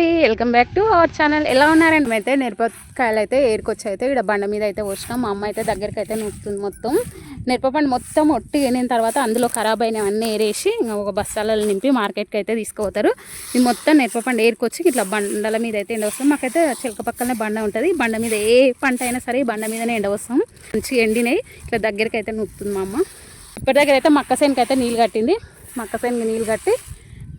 అండి welcome back to our channel. ఎలా ఉన్నారండి? అయితే మిరపకాయలు అయితే ఏరుకొచ్చి అయితే ఇక్కడ బండ మీద అయితే వచ్చినాం మా అమ్మ అయితే దగ్గరికి అయితే నూపుతుంది మొత్తం. మిరపపండు మొత్తం ఒట్టి వేనిన తర్వాత అందులో ఖరాబ్ అయినవన్నీ ఏరేసి ఇంకా ఒక బస్తాలలో నింపి మార్కెట్కి అయితే తీసుకుపోతారు. ఇది మొత్తం మిరపపండు ఏరుకొచ్చి ఇట్లా బండల మీద అయితే ఎండ వస్తాం మాకైతే చిలక పక్కనే బండ ఉంటుంది. బండ మీద ఏ పంట అయినా సరే బండ మీదనే ఎండ వస్తాం మంచిగా ఎండినాయి. ఇట్లా దగ్గరికి అయితే నూపుతుంది మా అమ్మ. ఇప్పటి దగ్గర అయితే మక్కసేనుకి అయితే నీళ్ళు కట్టింది. మక్క సేనుకి నీళ్ళు కట్టి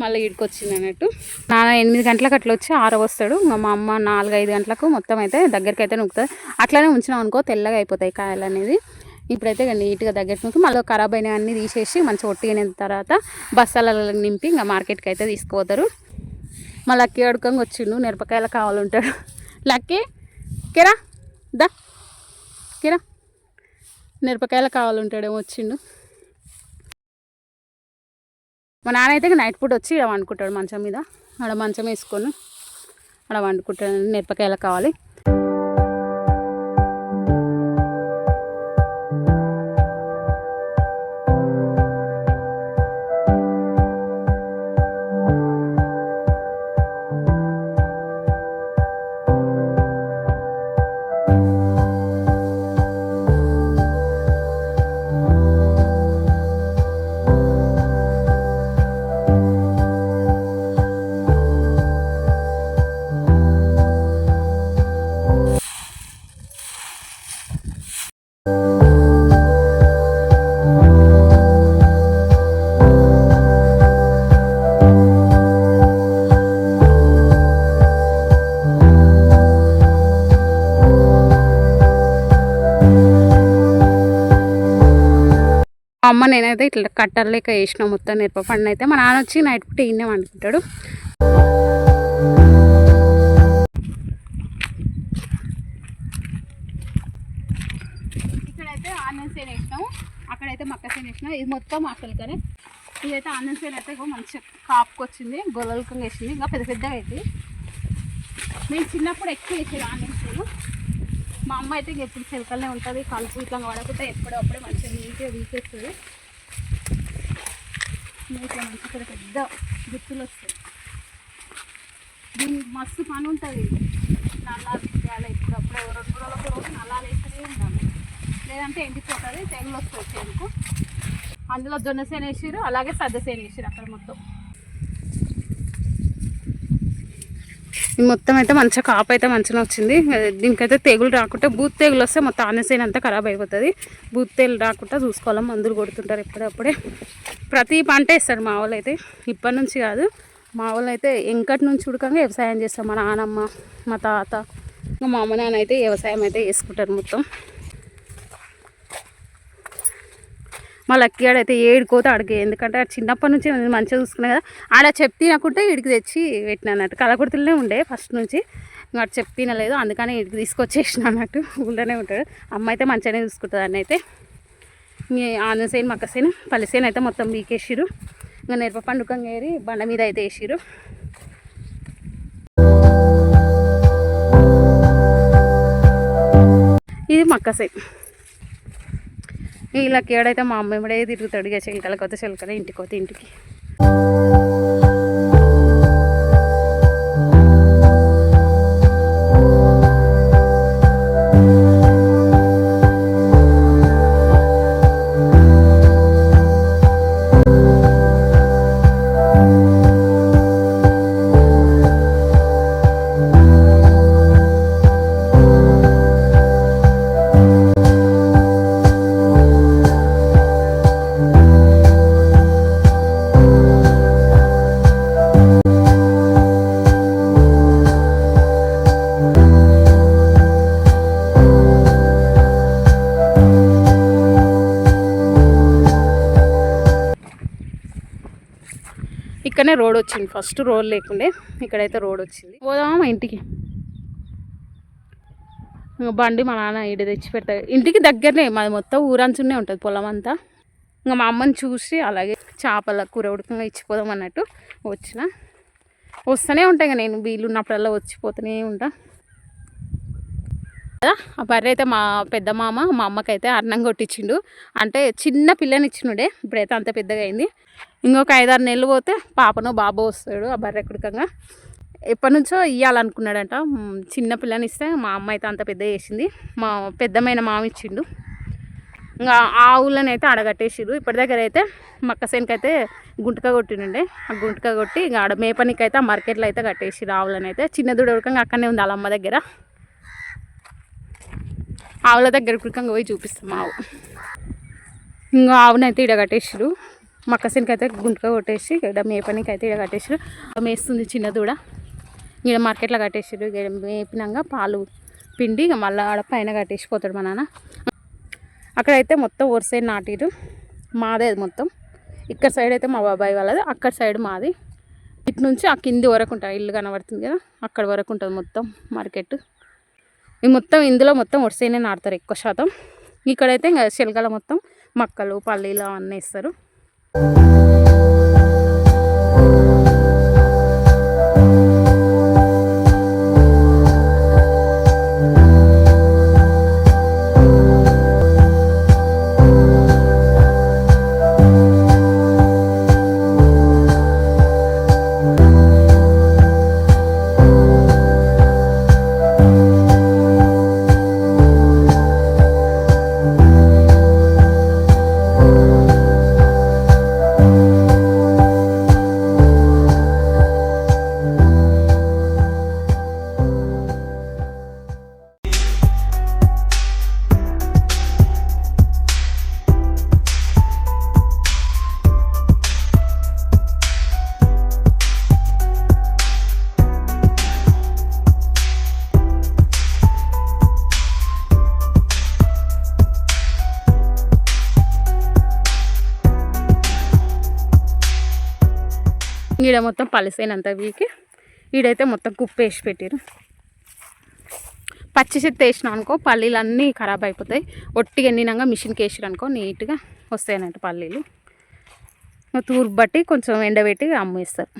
మళ్ళీ ఇడికొచ్చింది అన్నట్టు. నాన్న ఎనిమిది గంటలకు అట్లా వచ్చి ఆరో వస్తాడు. మా అమ్మ నాలుగు ఐదు గంటలకు మొత్తం అయితే దగ్గరికి అయితే నొక్కుతుంది అట్లానే ఉంచినాం అనుకో తెల్లగా అయిపోతాయి కాయలు అనేది. ఇప్పుడైతే ఇక నీట్గా దగ్గరికి మళ్ళీ ఖరాబ్ అయిన అన్నీ తీసేసి మంచిగా ఒట్టిన తర్వాత బస్తాలలో నింపి ఇంకా మార్కెట్కి అయితే తీసుకుపోతారు. మా లక్కీ అడుకంగా వచ్చిండు. మిరపకాయలు కావాలంటాడు లక్కీ కిరా దా కిరా. మిరపకాయలు కావాలంటాడేమో వచ్చిండు. మా నాన్న అయితే నైట్ పూట వచ్చి ఇలా వండుకుంటాడు మంచం మీద. ఆడ మంచం వేసుకొని ఆడ వండుకుంటాడు. మిరపకాయలు కావాలి. మా అమ్మ నేనైతే ఇట్లా కట్టర్లేక లెక్క వేసిన మొత్తం మిరపపండు అయితే మా నాన్న వచ్చి నైట్ పూట ఈయనే వండుకుంటాడు. ఇక్కడైతే ఆనియన్ సేన్ వేసినాం అక్కడైతే మక్క సేన్ వేసినాం ఇది మొత్తం అక్కడికనే ఇదైతే ఆనియన్ సేన్ అయితే మంచిగా కాపుకొచ్చింది. గొల్లలకం వేసింది. ఇంకా పెద్ద పెద్దగా అయితే నేను చిన్నప్పుడు ఎక్కువ వేసేది ఆనియన్ సేను మా అమ్మ అయితే ఇంక ఎప్పుడు చిలకలనే ఉంటుంది. కలుపు ఇట్లా వాడకుండా ఎప్పుడప్పుడే మంచిగా నీట్గా వీకేస్తుంది ఇట్లా మంచి ఇక్కడ పెద్ద గుర్తులు వస్తాయి. దీని మస్తు పని ఉంటుంది. నల్లాలు తీయాలి ఇప్పుడప్పుడే రెండు రోజులకు రోజు నల్లాలు వేస్తూనే ఉండాలి లేదంటే ఎండిపోతుంది తెగులు వస్తుంది చేనుకు అందులో జొన్న సేను వేసిరు అలాగే సద్ద సేను వేసిరు అక్కడ మొత్తం. మొత్తం అయితే మంచిగా కాపు అయితే మంచిగా వచ్చింది. దీనికైతే తెగులు రాకుండా బూత్ తెగులు వస్తే మొత్తం ఆనసేన అంతా ఖరాబ్ అయిపోతుంది. బూత్ తెగులు రాకుండా చూసుకోవాలి మందులు కొడుతుంటారు ఎప్పుడప్పుడే. ప్రతి పంట వేస్తాడు మా వాళ్ళు అయితే. ఇప్పటి నుంచి కాదు. మా వాళ్ళు అయితే ఎంకటి నుంచి ఉడకంగా వ్యవసాయం చేస్తాం మా నాన్నమ్మ మా తాత ఇంకా మా అమ్మ నాన్న అయితే వ్యవసాయం అయితే చేసుకుంటారు మొత్తం. మా లక్కీ ఆడైతే ఏడుకోతే అడిగే. ఎందుకంటే చిన్నప్పటి నుంచి నేను మంచిగా చూసుకునే కదా. ఆడ చెప్పి తినకుంటే ఇడికి తెచ్చి పెట్టిన అన్నట్టు. కలకుర్తిలోనే ఉండే ఫస్ట్ నుంచి. ఇంకా అటు చెప్పి తినలేదు అందుకని ఇడికి తీసుకొచ్చేసిన అన్నట్టు. ఊళ్ళోనే ఉంటాడు. అమ్మ అయితే మంచిగానే చూసుకుంటుంది అన్న అయితే. మీ ఆన సేను అయితే మొత్తం బీకేసిరు ఇంకా నేర్ప పండుగ ఏరి బండ మీద అయితే వేసిరు ఇది మక్క ఇలా కేడైతే ఏడైతే మా అమ్మ ఇప్పుడే తిరుగుతాడు. ఇక చిలకలకు వస్తే చిలకలే ఇంటికి పోతే ఇంటికి. ఇక్కడనే రోడ్ వచ్చింది. ఫస్ట్ రోడ్ లేకుండే ఇక్కడైతే రోడ్ వచ్చింది. పోదామా ఇంటికి? ఇంకా బండి మా నాన్న ఇడి తెచ్చి పెడతాడు ఇంటికి దగ్గరనే మాది మొత్తం ఊరంచునే ఉంటుంది పొలం అంతా ఇంకా మా అమ్మని చూసి అలాగే చేపల కూర ఉడకంగా ఇచ్చిపోదాం అన్నట్టు వచ్చిన. వస్తూనే ఉంటాయి ఇంకా నేను వీళ్ళు ఉన్నప్పుడల్లా వచ్చిపోతూనే ఉంటా. కదా ఆ బర్రె అయితే మా పెద్ద మామ మా అమ్మకైతే అన్నం కొట్టించిండు. అంటే చిన్న పిల్లని ఇచ్చినుడే ఇప్పుడైతే అంత పెద్దగా అయింది. ఇంకొక ఐదారు నెలలు పోతే పాపను బాబు వస్తాడు ఆ బర్రె కుడకంగా ఎప్పటి నుంచో ఇవ్వాలనుకున్నాడంట చిన్న పిల్లని ఇస్తే మా అమ్మ అయితే అంత పెద్ద చేసింది. మా పెద్దమైన మామ ఇచ్చిండు. ఇంకా ఆవులను అయితే అడగట్టేసిరు ఇప్పటి దగ్గర అయితే మక్క అయితే గుంటక కొట్టిండే ఆ గుంటక కొట్టి ఇంకా ఆడ మేపనికి అయితే మార్కెట్లో అయితే కట్టేసిరు ఆవులను అయితే. చిన్న దూడ ఉడకంగా అక్కడనే ఉంది వాళ్ళ అమ్మ దగ్గర. ఆవుల దగ్గర ఉడకంగా పోయి చూపిస్తాం ఆవు. ఇంకా ఆవునైతే ఇడ కట్టేసిరు మక్కసినికి అయితే గుంటక కొట్టేసి ఇక్కడ మేపనికి అయితే ఇక్కడ కట్టేసారు మేస్తుంది చిన్న దూడ. ఇక్కడ మార్కెట్లో కట్టేసారు ఇక్కడ మేపినాక పాలు పిండి ఇక మళ్ళీ ఆడ పైన కట్టేసిపోతాడు మా నాన్న. అక్కడైతే మొత్తం వరుస నాటిరు మాదే అది మొత్తం. ఇక్కడ సైడ్ అయితే మా బాబాయ్ వాళ్ళది అక్కడ సైడ్ మాది. ఇటు నుంచి ఆ కింది వరకు ఉంటుంది. ఇల్లు కనబడుతుంది కదా అక్కడ వరకు ఉంటుంది మొత్తం మార్కెట్. ఈ మొత్తం ఇందులో మొత్తం వరుసనే నాటుతారు ఎక్కువ శాతం. ఇక్కడైతే ఇంకా శిలకల మొత్తం మక్కలు పల్లీలు అవన్నీ ఇస్తారు Thank you. ఈడ మొత్తం పలసైనంత వీకి. ఈడైతే మొత్తం కుప్ప వేసి పెట్టారు పచ్చి చెత్త వేసినాం అనుకో పల్లీలు అన్నీ ఖరాబ్ అయిపోతాయి. ఒట్టిగా ఎండినాక మిషన్కి వేసిరు అనుకో నీట్గా వస్తాయి అన్నట్టు పల్లీలు తూర్పు బట్టి కొంచెం ఎండబెట్టి అమ్మేస్తారు.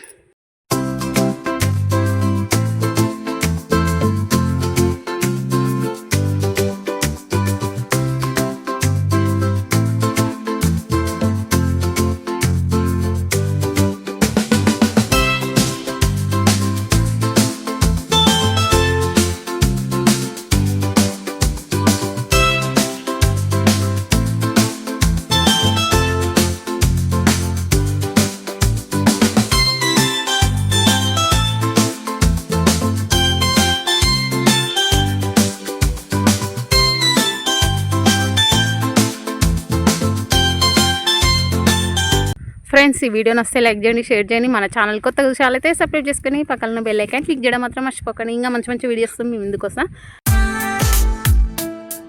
ఫ్రెండ్స్ ఈ వీడియో నస్తే లైక్ చేయండి షేర్ చేయండి. మన ఛానల్ కొత్తగా అయితే సబ్స్క్రైబ్ చేసుకొని పక్కన బెల్ ఐకాన్ క్లిక్ చేయడం మాత్రం మర్చిపోకండి. ఇంకా మంచి మంచి వీడియోస్ మీ ఇందుకోసం